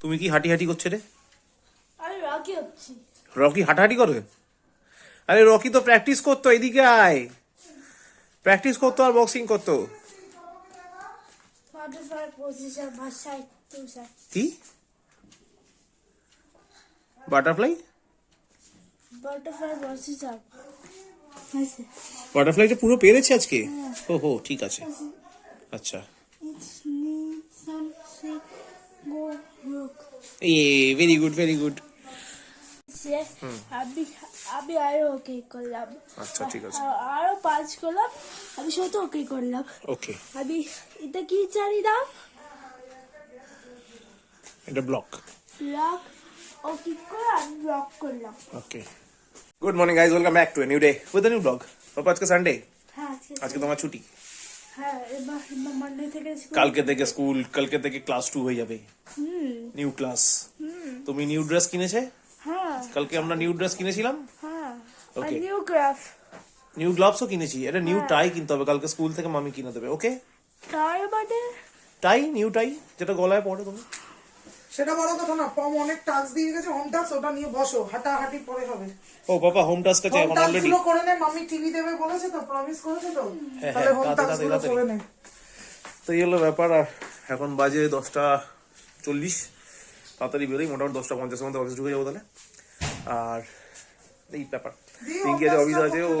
তুমি কি হাঁটি হাঁটি করছে রে? আমি রকি হচ্ছি। রকি হাঁটাহাঁটি করে আরে রকি তো প্র্যাকটিস করতো এদিকে আয়। প্র্যাকটিস করতো আর বক্সিং করতো। কি? বাটারফ্লাই বাটারফ্লাইটা পুরো পেরেছে আজকে? ও হো ঠিক আছে। আচ্ছা. A very good very good সে আমি আমি আরও ওকে করলাম। আচ্ছা, ঠিক আছে। আরও পাঁচ করলাম আমি শুধু ওকে করলাম। ওকে। আমি এটা কি জানি না? এটা ব্লক ব্লক ও কি করে আমি ব্লক করলাম। Okay. Good morning guys welcome back to a new day with new blog বাবা আজকে সানডে হ্যাঁ আজকে তোমার ছুটি। হ্যাঁ থেকে কালকে থেকে স্কুল কালকে থেকে ক্লাস টু হয়ে যাবে। হুম। নিউ ক্লাস তুমি নিউ ড্রেস কিনেছে? কালকে আমরা নিউ ড্রেস কিনেছিলাম। হ্যাঁ. নিউ গ্রাফ নিউ গ্লাভসও কিনেছি এটা নিউ টাই কিনতে হবে কালকে স্কুল থেকে মামি কিনে দেবে ওকে মানে? টাই নিউ টাই যেটা গলায় পড়ে তুমি। সেটা বড় কথা না পম অনেক টাস্ক দিয়ে গেছে হোম টাস্ক ওটা নিয়ে বসো হাঁটাহাঁটি পরে হবে। ও বাবা হোম টাস্ক আছে এখন অলরেডি করে নে মাম্মি টিভি দেবে বলেছে তো প্রমিস করেছে তো? হ্যাঁ, তাহলে হোম টাস্ক করে নে। তো এই হলো ব্যাপার আর এখন বাজে দশটা চল্লিশ। তাড়াতাড়ি বেরোই মোটামুটি দশটা পঞ্চাশের মধ্যে অফিস ঢুকে যাব তাহলে। আর এই ব্যাপার। পিঙ্কি অফিস আছে ও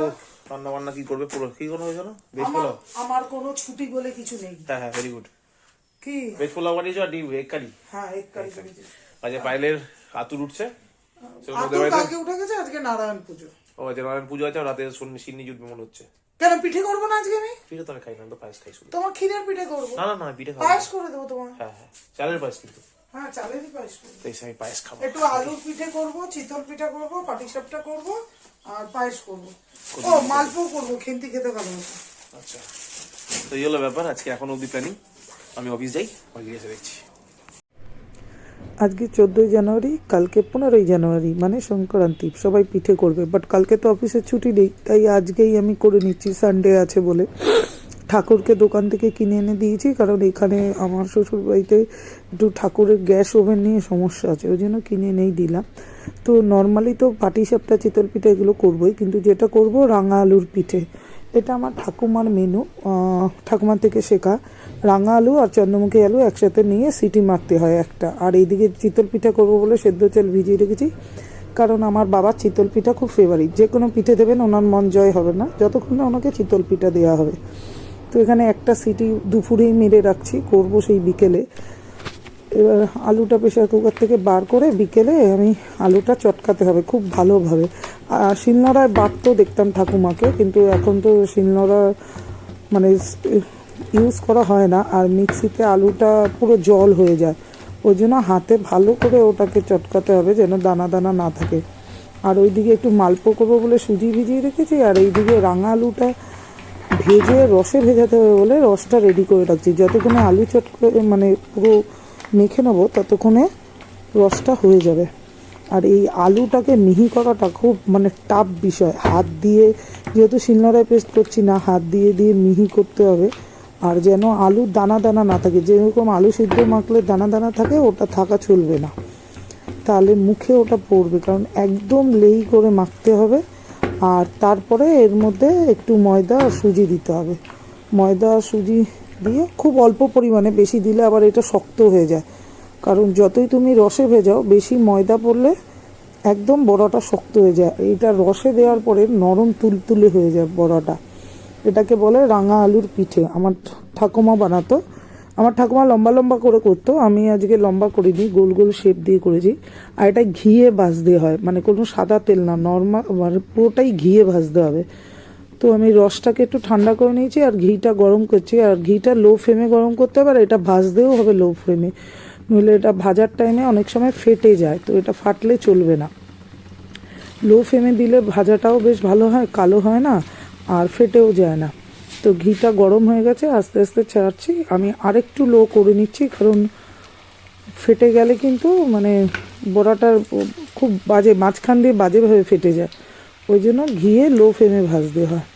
রান্না বান্না কি করবে? পুরো কি কোনো হয়েছে না? আমার পোলাও? আমার কোনো ছুটি বলে কিছু নেই। হ্যাঁ হ্যাঁ ভেরি গুড কি? ভেজ পোলাও বানিয়েছো আর ডিম? এগ কারি হ্যাঁ এক কারি আজকে পাইলের আতুর উঠছে? বাড়িতে কালকে উঠে গেছে আজকে নারায়ণ পুজো। ও আজকে নারায়ণ পুজো আছে রাতে শূন্য সিন্নি জুটবে মনে হচ্ছে। কেন পিঠে করব না আজকে আমি? পিঠে তো আমি খাই না তো পায়েস খাই শুধু। তোমার ক্ষীরের পিঠে করব? না না না পিঠে খাব পায়েস করে দেবো তোমার হ্যাঁ হ্যাঁ চালের পায়েস কিন্তু। হ্যাঁ চালেরই পায়েস করব পায়েস খাব। একটু আলুর পিঠে করব চিতল পিঠা করব পাটিসাপটা করব আর পায়েস করব। ও মালপো করব খেন্তি খেতে ভালোবাসি। আচ্ছা। তো এই হলো ব্যাপার আজকে এখন অবধি প্ল্যানিং। আমি অফিস যাই অফিস এসে দেখছি। আজকে চোদ্দোই জানুয়ারি কালকে পনেরোই জানুয়ারি মানে সংক্রান্তি সবাই পিঠে করবে বাট কালকে তো অফিসে ছুটি নেই তাই আজকেই আমি করে নিচ্ছি সানডে আছে বলে। ঠাকুরকে দোকান থেকে কিনে এনে দিয়েছি, কারণ এখানে আমার শ্বশুর বাড়িতে একটু ঠাকুরের গ্যাস ওভেন নিয়ে সমস্যা আছে, ওই জন্য কিনে এনেই দিলাম। তো নর্মালি তো পাটি পাটিসাপটা চিতল পিঠে এগুলো করবোই, কিন্তু যেটা করব, রাঙা আলুর পিঠে। এটা আমার ঠাকুমার মেনু ঠাকুমার থেকে শেখা। রাঙা আলু আর চন্দ্রমুখী আলু একসাথে নিয়ে সিটি মারতে হয় একটা। আর এইদিকে চিতল পিঠা করব বলে সেদ্ধ চাল ভিজিয়ে রেখেছি, কারণ আমার বাবার চিতল পিঠা খুব ফেভারিট যে কোনো পিঠে দেবেন, ওনার মন জয় হবে না, যতক্ষণ না ওনাকে চিতল পিঠা দেওয়া হবে। তো এখানে একটা সিটি দুপুরেই মেরে রাখছি, করব সেই বিকেলে। এবার আলুটা প্রেশার কুকার থেকে বার করে বিকেলে আমি আলুটা চটকাতে হবে খুব ভালোভাবে। আর শিলনোড়ায় বাটতেও দেখতাম ঠাকুমাকে, কিন্তু এখন তো শিলনোড়া মানে ইউজ করা হয় না, আর মিক্সিতে আলুটা পুরো জল হয়ে যায়। ওই জন্য হাতে ভালো করে ওটাকে চটকাতে হবে যেন দানা দানা না থাকে। আর ওইদিকে একটু মালপো করব বলে সুজি ভিজিয়ে রেখেছি, আর এইদিকে রাঙা আলুটা ভেজে, রসে ভেজাতে হবে বলে রসটা রেডি করে রাখছি। যতক্ষণে আলু চট করে মানে পুরো মেখে নেব, ততক্ষণে রসটা হয়ে যাবে। আর এই আলুটাকে মিহি করাটা খুব মানে টাফ বিষয়। হাত দিয়ে, যেহেতু শিলনোড়ায় পেস্ট করছি না, হাত দিয়ে দিয়ে মিহি করতে হবে। আর যেন আলুর দানা দানা না থাকে। যেরকম আলু সিদ্ধ মাখলে দানা দানা থাকে, ওটা থাকা চলবে না। তাহলে মুখে ওটা পড়বে। কারণ একদম লেই করে মাখতে হবে। আর তারপরে এর মধ্যে একটু ময়দা আর সুজি দিতে হবে। ময়দা আর সুজি দিয়ে খুব অল্প পরিমাণে বেশি দিলে আবার এটা শক্ত হয়ে যায়। কারণ যতই তুমি রসে ভেজাও, বেশি ময়দা পড়লে একদম বড়াটা শক্ত হয়ে যায়। এইটা রসে দেওয়ার পরে নরম তুলতুলে হয়ে যায় বড়াটা। এটাকে বলে রাঙা আলুর পিঠে। আমার ঠাকুমা বানাতো। আমার ঠাকুমা লম্বা লম্বা করে করতো, আমি আজকে লম্বা করিনি, গোল গোল শেপ দিয়ে করেছি। আর এটা ঘিয়ে ভাজতে হয় মানে কোনো সাদা তেল না নর্মাল মানে পুরোটাই ঘিয়ে ভাজতে হবে। তো আমি রসটাকে একটু ঠান্ডা করে নিয়েছি, আর ঘিটা গরম করছি, আর ঘিটা লো ফ্লেমে গরম করতে হবে, আর এটা ভাজতেও হবে লো ফ্লেমে নইলে এটা ভাজার টাইমে অনেক সময় ফেটে যায়, তো এটা ফাটলে চলবে না। লো ফ্লেমে দিলে ভাজাটাও বেশ ভালো হয়, কালো হয় না, আর ফেটেও যায় না। তো ঘিটা গরম হয়ে গেছে, আস্তে আস্তে ছাড়ছি। আমি আরেকটু লো করে নিচ্ছি, কারণ ফেটে গেলে কিন্তু মানে বড়াটা খুব বাজে, মাঝখান দিয়ে বাজেভাবে ফেটে যায়। ওই জন্য ঘিয়ে লো ফ্লেমে ভাজতে হয়।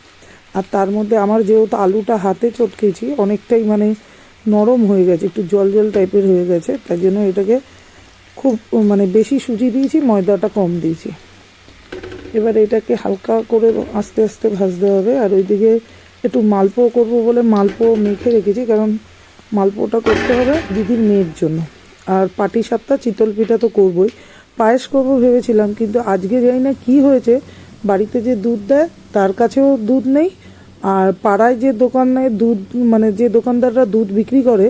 আর তার মধ্যে আমার যেহেতু আলুটা হাতে চটকেছি, অনেকটাই মানে নরম হয়ে গেছে, একটু জল জল টাইপের হয়ে গেছে, তাই জন্য এটাকে খুব মানে বেশি সুজি দিয়েছি, ময়দাটা কম দিয়েছি। এবার এটাকে হালকা করে আস্তে আস্তে ভাজতে হবে, আর ওইদিকে একটু মালপো করব বলে মালপো মেখে রেখেছি, কারণ মালপোটা করতে হবে দিদির মেয়ের জন্য। আর পাটি সাপটা চিতল পিঠা তো করবই। পায়েস করব ভেবেছিলাম, কিন্তু আজকে জানি না কি হয়েছে। বাড়িতে যে দুধ দেয়, তার কাছেও দুধ নেই। আর পাড়ায় যে দোকানে দুধ মানে যে দোকানদাররা দুধ বিক্রি করে,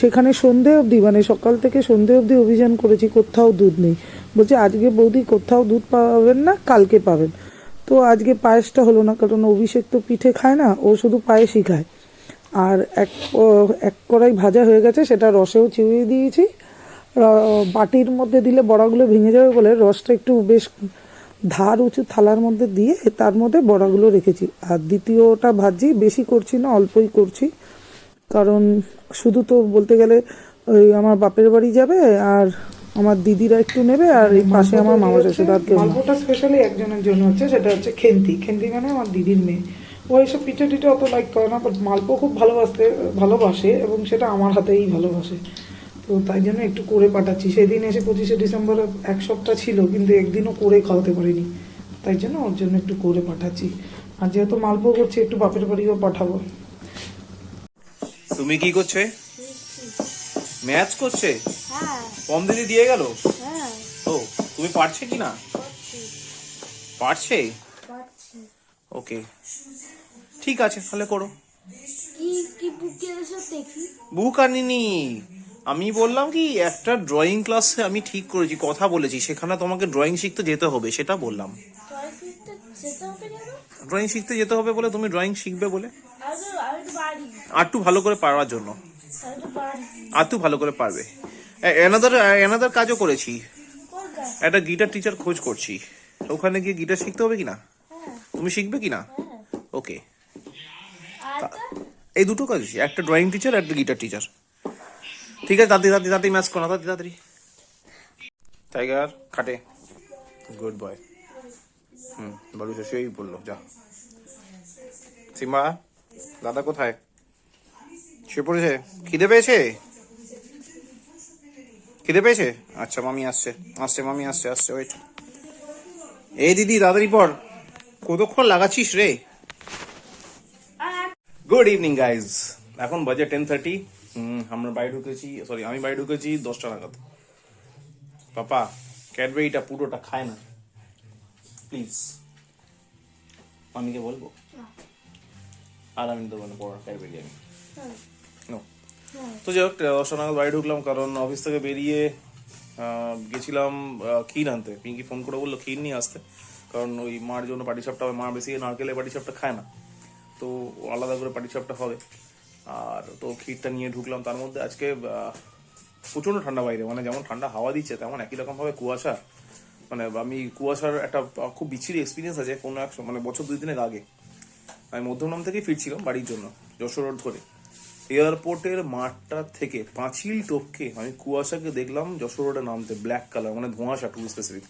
সেখানে সন্ধে অবধি মানে সকাল থেকে সন্ধে অবধি অভিযান করেছি, কোথাও দুধ নেই। বলছে, আজকে বৌদি কোথাও দুধ পাবেন না, কালকে পাবেন। তো আজকে পায়েসটা হলো না, কারণ অভিষেক তো পিঠে খায় না, ও শুধু পায়েসই খায়। আর এক এক কড়াই ভাজা হয়ে গেছে, সেটা রসেও চিবিয়ে দিয়েছি। বাটির মধ্যে দিলে বড়াগুলো ভেঙে যাবে বলে রসটা একটু বেশ ধার উঁচু থালার মধ্যে দিয়ে তার মধ্যে বড়াগুলো রেখেছি। আর দ্বিতীয়টা ভাজি বেশি করছি না, অল্পই করছি। কারণ শুধু তো বলতে গেলে ওই আমার বাপের বাড়ি যাবে আর আমার দিদিরা একটু নেবে আর এই পাশে আমার মামা শ্বশুর আর কেউ মালপোটা স্পেশালি একজনের জন্য হচ্ছে সেটা হচ্ছে খেন্তি। খেন্তি মানে আমার দিদির মেয়ে। ও এইসব পিঠে টিঠে অত লাইক করে না বাট মালপো খুব ভালোবাসতে ভালোবাসে এবং সেটা আমার হাতেই ভালোবাসে। তো তাই জন্য একটু করে পাঠাচ্ছি। সেদিন এসে পঁচিশে ডিসেম্বর এক সপ্তাহ ছিল কিন্তু একদিনও করে খাওয়াতে পারিনি। তাই জন্য ওর জন্য একটু করে পাঠাচ্ছি। আর যেহেতু মালপো করছি একটু বাপের বাড়িও পাঠাবো। তুমি কি করছে? ম্যাচ করছে? কম দিদি দিয়ে গেল? হ্যাঁ। ও তুমি পারছে কি না? পারছে। ওকে। ঠিক আছে তাহলে করো। বুকে আনিনি। আমি বললাম কি একটা ড্রয়িং ক্লাসে আমি ঠিক করেছি কথা বলেছি সেখানে তোমাকে ড্রয়িং শিখতে যেতে হবে সেটা বললাম। ড্রয়িং শিখতে যেতে হবে বলে তুমি ড্রয়িং শিখবে বলে? আর একটু ভালো করে পারার জন্য। আর একটু ভালো করে পারবে। এনাদার এনাদার কাজও করেছি। একটা গিটার টিচার খোঁজ করছি। ওখানে গিয়ে গিটার শিখতে হবে কিনা? হ্যাঁ। তুমি শিখবে কিনা? হ্যাঁ। ওকে এই দুটো কাজ একটা ড্রয়িং টিচার একটা গিটার টিচার ঠিক আছে তাড়াতাড়ি তাড়াতাড়ি তাড়াতাড়ি ম্যাচ করো তাড়াতাড়ি তাড়াতাড়ি। টাইগার খাটে গুড বয় হুম বলু শুয়েই বলল যা। সিম্বা দাদা কোথায়? শুয়ে পড়েছে? খিদে পেয়েছে? খিদে পেয়েছে? আচ্ছা মামি আসছে আসছে মামি আসছে আসছে ওয়েট এই দিদি তাড়াতাড়ি পর কতক্ষণ লাগাচ্ছিস রে? গুড ইভিনিং গাইজ এখন বাজে টেন থার্টি আমরা বাড়ি ঢুকেছি সরি আমি বাড়ি ঢুকেছি দশটা নাগাদ। পাপা ক্যাডবেরিটা পুরোটা খায় না। প্লিজ মামিকে বলব? আর আমি দেবো না পড়া ক্যাডবেরি আমি. হ্যাঁ তো যাই হোক দশটা নাগাদ বাড়ি ঢুকলাম কারণ অফিস থেকে বেরিয়ে গেছিলাম ক্ষীর আনতে। পিঙ্কি ফোন করে বলল ক্ষীর নিয়ে আসতে। কারণ ওই মার জন্য পাটি সাপটা হবে মা বেশি নারকেলের পাটি সাপটা খায় না। তো আলাদা করে পাটি সাপটা হবে। আর তো ক্ষীরটা নিয়ে ঢুকলাম। তার মধ্যে আজকে প্রচণ্ড ঠান্ডা বাইরে। মানে যেমন ঠান্ডা হাওয়া দিচ্ছে, তেমন একই রকম ভাবে কুয়াশা। মানে আমি কুয়াশার একটা খুব বিচ্ছিরি এক্সপিরিয়েন্স আছে। কোনো এক মানে বছর দুই দিনের আগে। আমি মধ্যমগ্রাম থেকেই ফিরছিলাম বাড়ির জন্য, যশোর রোড ধরে। এয়ারপোর্টের মাঠটা থেকে পাঁচিল টপকে আমি কুয়াশাকে দেখলাম যশোর রোডে নামতে ব্ল্যাক কালার মানে ধোঁয়াশা টু স্পেসিফিক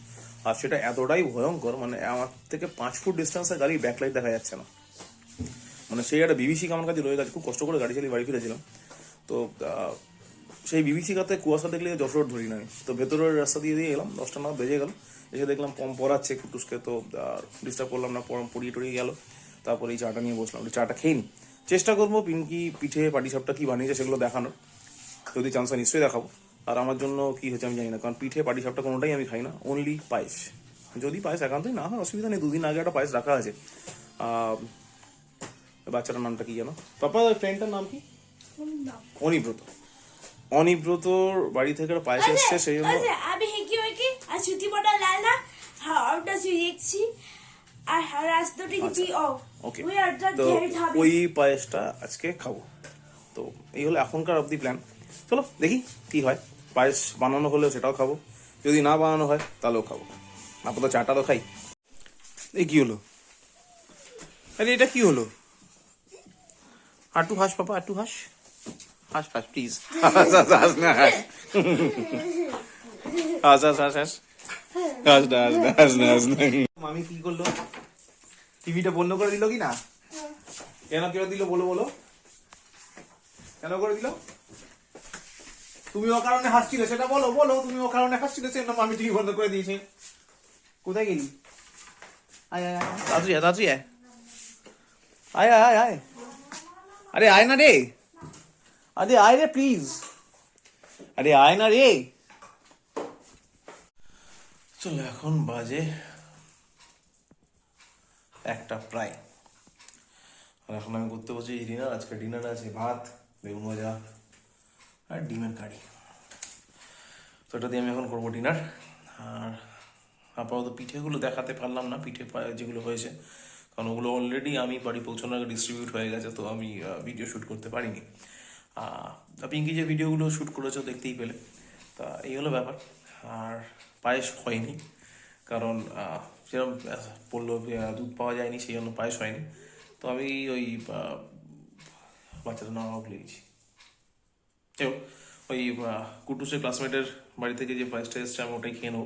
আর সেটা এতটাই ভয়ঙ্কর মানে আমার থেকে পাঁচ ফুট ডিস্টেন্সে গাড়ি ব্যাকলাইট দেখা যাচ্ছে না। মানে সেই একটা বিবিসি আমার কাছে রয়ে গেছে, খুব কষ্ট করে গাড়ি চালিয়ে বাড়ি ফিরেছিলাম। তো সেই বিবিসি কাতে কুয়াশা দেখলে যশোর ধরি না। তো ভেতরের রাস্তা দিয়ে দিয়ে এলাম, দশটা না বেজে গেল। এসে দেখলাম পম পড়াচ্ছে, কুটুসকে তো ডিস্টার্ব করলাম না, পড়িয়ে টড়িয়ে গেল। তারপরে এই চাটা নিয়ে বসলাম, চাটা খেয়ে নি। চেষ্টা করব পিঙ্কি পিঠে পাটিসাপটা কি বানিয়েছে সেগুলো দেখানোর। যদি চান্স হয় নিশ্চয়ই দেখাবো। আর আমার জন্য কি হয়েছে আমি জানি না কারণ পিঠে পাটিসাপটা কোনোটাই আমি খাই না অনলি পায়েস। যদি পায়েস একান্তই না হয় অসুবিধা নেই দুদিন আগে একটা পায়েস রাখা আছে। বাচ্চাটার নামটা কি জানো? পাপা ওই ফ্রেন্ডটার নাম কি? অনিব্রত। অনিব্রতর বাড়ি থেকে একটা পায়েস এসছে সেই জন্য আমি হেঁকে আর বটা লাল না? হাওড়টা শুয়েছি আর রাস্তাটা কি অফ আড্ডা তো খেয়ে ওই পায়েসটা আজকে খাব। তো এই হলো এখনকার অবধি প্ল্যান চলো দেখি কি হয়। পায়েস বানানো হলেও সেটাও খাব। যদি না বানানো হয় তাহলেও খাব। আপাতত চাটা তো খাই। এই কি হলো? আরে এটা কি হলো? আটু হাস পাপা আটু হাস। হাস হাস প্লিজ হাস হাস হাস না হাস। হাস হাস হাস হাস। না হাস না হাস না হাস না। মামি কি করল? টিভিটা বন্ধ করে দিল কি না কেন কেন দিল বলো বলো। কেন করে দিল? তুমি ও কারণে হাসছিলে সেটা বলো বলো তুমি ও কারণে হাসছিলে সেটা মামি টিভি বন্ধ করে দিয়েছে। কোথায় গেলি? আয় আয় আয় তাড়াতাড়ি আয় আয়। আয় আয় আয় আরে আয় না রে। আরে আয় রে প্লিজ আরে আয় না রে। চলো এখন বাজে একটা প্রায়। আর এখন আমি করতে বসছি ডিনার আজকে ডিনার আছে ভাত, বেগুন ভাজা আর ডিমের কারি। তো এটা দিয়ে আমি এখন করব ডিনার আর আপাতত পিঠেগুলো দেখাতে পারলাম না, পিঠে যেগুলো হয়েছে। কারণ ওগুলো অলরেডি আমি বাড়ি পৌঁছানোর আগে ডিস্ট্রিবিউট হয়ে গেছে, তো আমি ভিডিও শ্যুট করতে পারিনি। পিঙ্কি যে ভিডিওগুলো শ্যুট করেছ দেখতেই পেলে। তা এই হলো ব্যাপার। আর পায়েস হয়নি, কারণ আহ, বলল দুধ পাওয়া যায়নি সেই জন্য পায়েস হয়নি। তো আমি ওই বাচ্চাটার নাম ভুলে গেছি যাই হোক, ওই কুটুসের ক্লাসমেটের বাড়ি থেকে যে পায়েসটা এসছে আমি ওটাই খেয়ে নেব।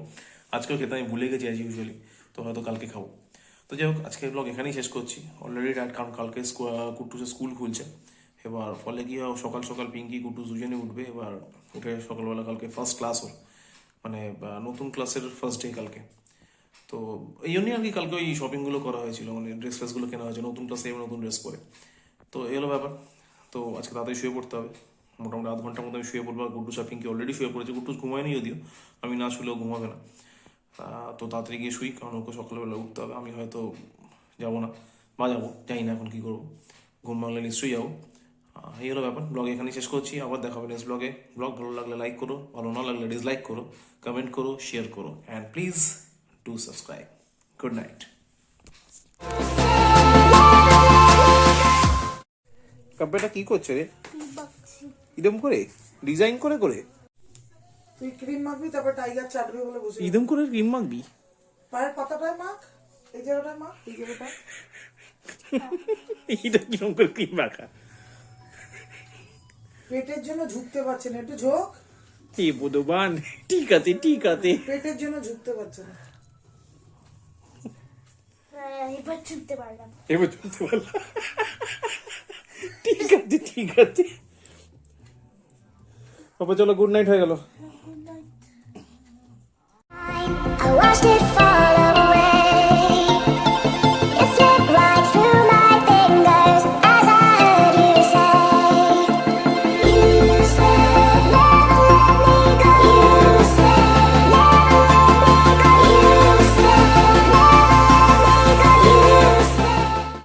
আজকেও খেতে আমি ভুলে গেছি অ্যাজ ইউজুয়ালি তো হয়তো কালকে খাব। তো যাই হোক আজকের ব্লগ এখানেই শেষ করছি। অলরেডি রাত কারণ কালকে কুটুসের স্কুল খুলছে। এবার ফলে কি হয় সকাল সকাল পিঙ্কি কুটুস দুজনে উঠবে। এবার উঠে সকালবেলা কালকে ফার্স্ট ক্লাস ওর। মানে নতুন ক্লাসের ফার্স্ট ডে কালকে। তো এই জন্যই আর কি কালকে ওই শপিংগুলো করা হয়েছিল মানে ড্রেস ফ্রেসগুলো কেনা হয়েছে নতুন ক্লাসে এবার নতুন ড্রেস পরে। তো এই হলো ব্যাপার। তো আজকে তাড়াতাড়ি শুয়ে পড়তে হবে। মোটামুটি আধ ঘণ্টার মধ্যে আমি শুয়ে পড়ব, আর গুড্ডু শপিংকে অলরেডি শুয়ে পড়েছে? গুড্ডুস ঘুমায়নি যদিও, আমি না শুলেও ঘুমাবে না। তো তাড়াতাড়ি গিয়ে শুই, কারণ ওকে সকালবেলা উঠতে হবে। আমি হয়তো যাব না, বা যাব, জানি না এখন কী করব। ঘুম ভাঙলে নিশ্চয়ই যাব। এই হলো ব্যাপার। ব্লগ এখানেই শেষ করছি। আবার দেখা হবে নেক্সট ব্লগে। ব্লগ ভালো লাগলে লাইক করো, ভালো না লাগলে ডিসলাইক করো কমেন্ট করো শেয়ার করো and please do subscribe good night কাব্যটা কি করছে রে? ইদম করে? ডিজাইন করে করে? তুই ক্রিম মাখবি তারপর টাইগার চাটবে বলে বসে ইদম করে ক্রিম মাখবি পায়ের পাতাটায় মাখ এই জায়গাটায় মাখ এই জায়গাটা এটা কিরম করে ক্রিম মাখা পেটের জন্য ঝুঁকতে পারছে না একটু ঝোঁক। এ বোধবান ঠিক আছে ঠিক আছে পেটের জন্য ঝুঁকতে পারছে না। এবার ছুটতে পারলাম। এবার চলতে পারলাম। ঠিক আছে ঠিক আছে। বাবা চলো গুড নাইট হয়ে গেল। I watched it